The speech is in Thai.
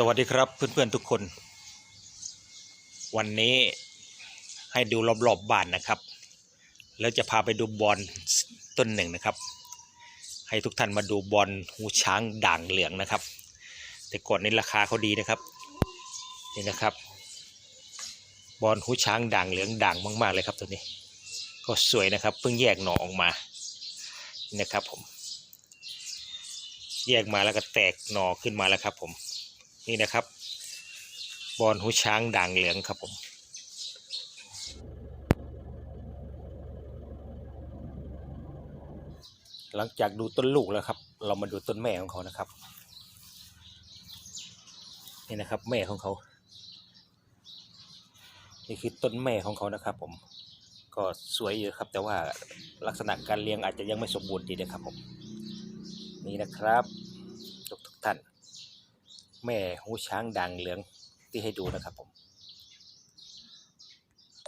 สวัสดีครับเพื่อนๆทุกคน วันนี้ให้ดูรอบๆบบ้านนะครับ แล้วจะพาไปดูบอลต้นหนึ่งนะครับ ให้ทุกท่านมาดูบอลหูช้างด่างเหลืองนะครับ แต่ก่อนนี้ราคาเขาดีนะครับนี่นะครับ บอลหูช้างด่างเหลืองด่างมาก ๆเลยครับตัวนี้ ก็สวยนะครับเพิ่งแยกหน่อออกมานี่นะครับผม แยกมาแล้วก็แตกหน่อขึ้นมาแล้วครับผม นี่นะครับ บอลหูช้างด่างเหลืองครับผมหลังจากดูต้นลูกแล้วครับ เรามาดูต้นแม่ของเขานะครับ นี่นะครับ แม่ของเขา นี่คือต้นแม่ของเขานะครับ ผม ก็สวยอยู่ครับ แต่ว่าลักษณะการเลี้ยงอาจจะยังไม่สมบูรณ์ดีนะครับผม นี่นะครับทุกทุกท่าน แม่หูช้างด่างเหลืองที่ให้ดูนะครับผม